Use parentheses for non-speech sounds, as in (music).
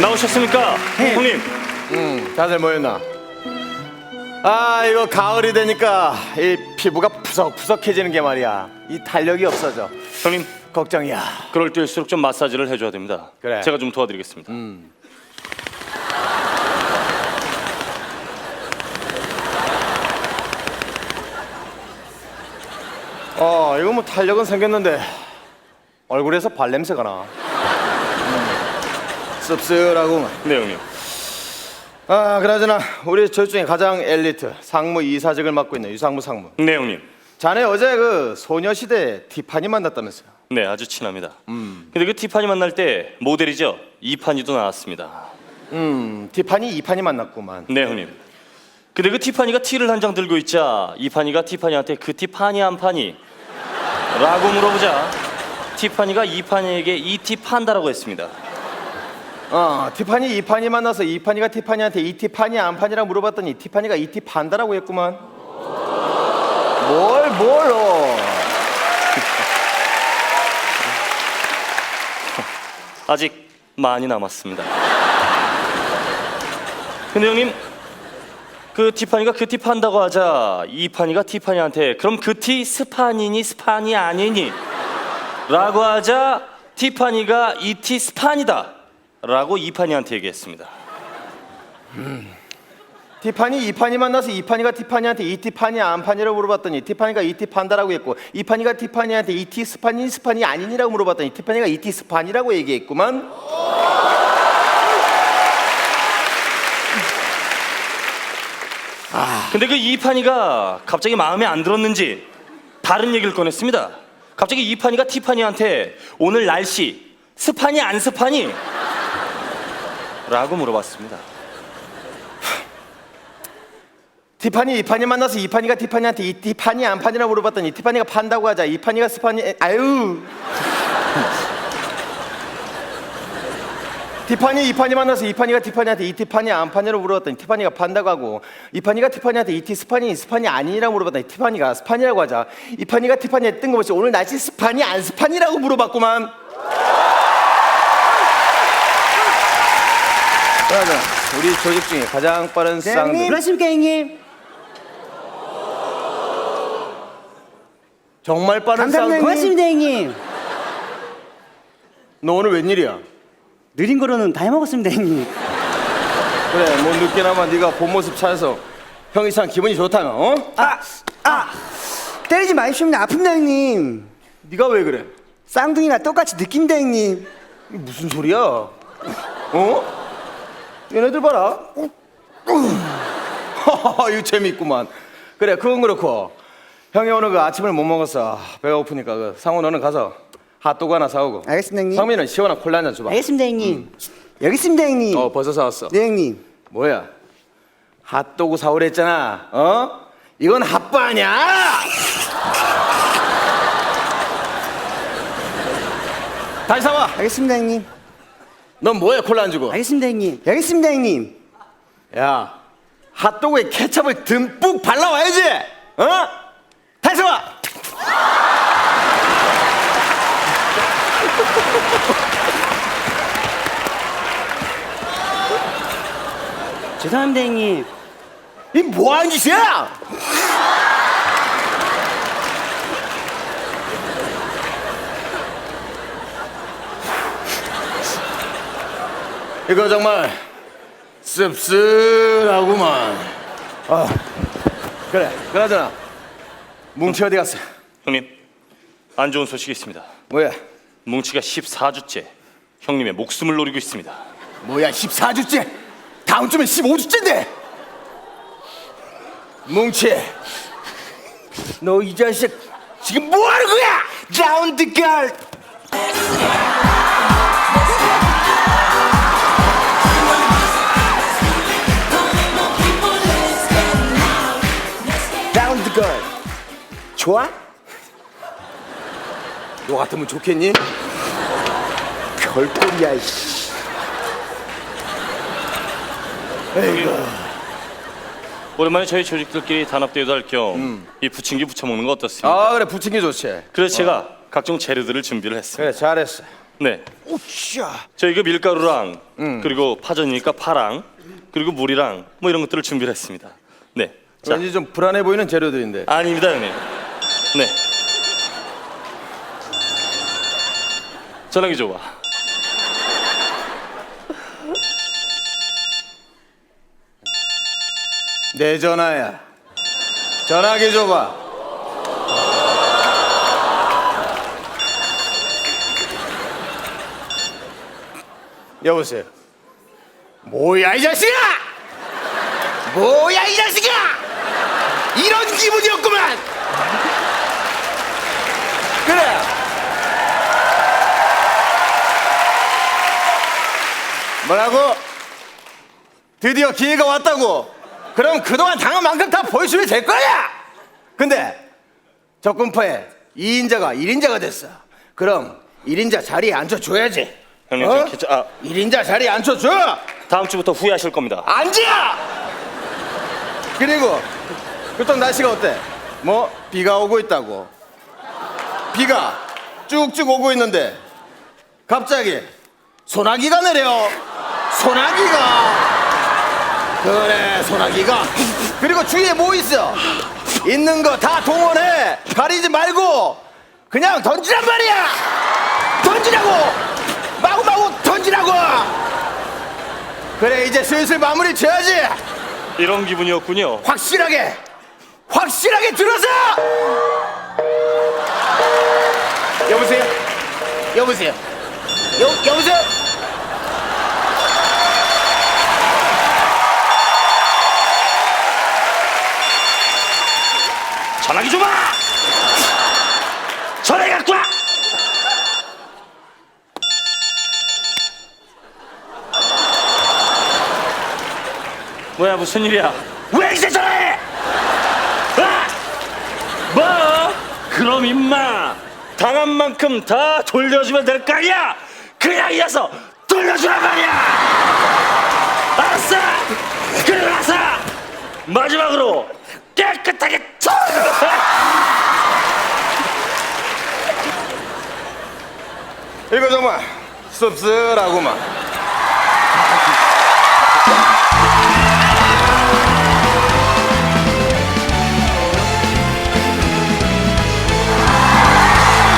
나오셨습니까? 형님. 음, 다들 모였나? 아 이거 가을이 되니까 이 피부가 푸석푸석해지는 게 말이야 이 탄력이 없어져 형님, 걱정이야 그럴 때일수록 좀 마사지를 해줘야 됩니다. 그래. 제가 좀 도와드리겠습니다. 어 이거 뭐 탄력은 생겼는데 얼굴에서 발냄새가 나 음, 씁쓸하고 네, 형님. 아 그나저나 우리 저희 중에 가장 엘리트 상무 이사직을 맡고 있는 유상무 상무 네, 형님. 자네 어제 그 소녀시대 티파니 만났다면서요 네, 아주 친합니다. 근데 그 티파니 만날 때 모델이죠. 이파니도 나왔습니다. 음 티파니 이파니 만났구만 네, 형님. 근데 그 티파니가 티를 한 장 들고 있자 이파니가 티파니한테 그 티파니 한 파니 라고 물어보자 티파니가 이파니에게 이 티 판다라고 했습니다. 어, 티파니 이파니 만나서 이파니가 티파니한테 이 티파니 안파니라 물어봤더니 티파니가 이 티 판다라고 했구만. 뭘 뭘로? (laughs) 아직 많이 남았습니다. 근데 형님 그 티파니가 그 티 판다고 하자 이파니가 티파니한테 그럼 그 티 스파니니 스파니 아니니? 라고 하자 티파니가 이 티 스파니다 라고 이파니한테 얘기했습니다. 티파니 이파니 만나서 이파니가 티파니한테 이 티파니 안파니라고 물어봤더니 티파니가 이티 판다라고 했고 이파니가 티파니한테 이티 스파니 스파니 아니니라고 물어봤더니 티파니가 이티 스파니라고 얘기했구만. 근데 그 이파니가 갑자기 마음에 안 들었는지 다른 얘기를 꺼냈습니다. 갑자기 이파니가 티파니한테 오늘 날씨 습하니 안 습하니? 라고 물어봤습니다. (laughs) 티파니 이파니 만나서 이파니가 티파니한테 이 티파니 안파니라고 물어봤더니 티파니가 판다고 하자. 이파니가 스파니 아유. (laughs) 티파니 이파니 만나서 이파니가 티파니한테 이 티파니 안파니라고 물어봤더니 티파니가 판다고 하고 이파니가 티파니한테 이 티 스파니 아니라고 물어봤더니 티파니가 스파니라고 하자. 이파니가 티파니에 뜬금없이 오늘 날씨 스파니 안 스파니라고 물어봤구만 그러자 우리 조직 중에 가장 빠른 네, 쌍둥이 형님. 그렇습니까, 형님? 정말 빠른 감사합니다, 쌍둥이 고맙습니다, 형님. 너 오늘 웬일이야? 느린 거로는 다 해먹었습니다, 형님. 그래 뭐 늦게나마 네가 본 모습 찾아서 형이 참 기분이 좋다며 어? 아, 아, 때리지 마십시오, 아픕니다, 형님. 네가 왜 그래? 쌍둥이나 똑같이 느낀다, 형님. 이게 무슨 소리야? 어? 얘네들 봐라 하하하, (laughs) 이거 재밌구만 그래 그건 그렇고 형이 오늘 그 아침을 못 먹었어 배가 고프니까 그 상호 너는 가서 핫도그 하나 사오고 알겠습니다, 형님. 상민은 시원한 콜라 한잔 줘봐 알겠습니다, 형님. 여기 있습니다, 형님. 어 벌써 사왔어 네, 형님. 뭐야 핫도그 사오랬잖아 어? 이건 핫바 아니야 다시 사와 알겠습니다, 형님. 넌 뭐야 콜라 안 주고 알겠습니다, 형님. 여기 있습니다, 형님. 야 핫도그에 케첩을 듬뿍 발라와야지 어? 다시 사와 (laughs) 죄송합니다, 형님. 이 뭐하는 짓이야 이거 정말 씁쓸하구만. 아 그래 그나저나. 뭉치 어디 갔어? 형님, 안 좋은 소식이 있습니다. 뭐야? 뭉치가 14주째 형님의 목숨을 노리고 있습니다. 뭐야 14주째? 다음 주면 15주째인데! 뭉치 너 이 자식 지금 뭐 하는 거야? 라운드 걸 좋아? 너 같으면 좋겠니? 별꼴이야 이씨 에이구 오랜만에 저희 조직들끼리 단합대회도 할 겸 이 부침개 부쳐 먹는 거 어떻습니까? 아 그래 부침개 좋지 그래서 제가 각종 재료들을 준비를 했습니다. 그래 잘했어 네. 오샤. 저희가 밀가루랑 그리고 파전이니까 파랑 그리고 물이랑 뭐 이런 것들을 준비를 했습니다. 네. 자, 왠지 좀 불안해 보이는 재료들인데. 아닙니다, 형님. 네. 전화기 줘봐. 내 전화야. 전화기 줘봐. 여보세요. 뭐야 이 자식아! 뭐야 이 자식아! 이런 기분이었구만. 뭐라고? 드디어 기회가 왔다고. 그럼 그동안 당한 만큼 다 보여주면 될 거야. 근데 적군파에 2인자가 1인자가 됐어. 그럼 1인자 자리에 앉혀줘야지. 형님, 어? 좀 괜찮- 아. 1인자 자리에 앉혀줘. 다음 주부터 후회하실 겁니다. 앉아! 그리고 그쪽 날씨가 어때? 뭐 비가 오고 있다고. 비가 쭉쭉 오고 있는데 갑자기 소나기가 내려. 소나기가. 그래 소나기가. 그리고 주위에 뭐 있어? 있는 거 다 동원해. 가리지 말고 그냥 던지란 말이야. 던지라고. 마구마구 던지라고. 그래 이제 슬슬 마무리 지어야지 이런 기분이었군요. 확실하게 확실하게 들어서 여보세요 여보세요 여, 여보세요 전화기 줘봐! 전화기 갖고 와! 뭐야 무슨 일이야? 왜 이제 전화해? 아! 뭐? 그럼 임마 당한 만큼 다 돌려주면 될 거 아니야? 그냥 이어서 돌려주란 말이야! 알았어! 그리고 나서 마지막으로 깨끗하게 쳐! 이거 정말 씁쓸하구만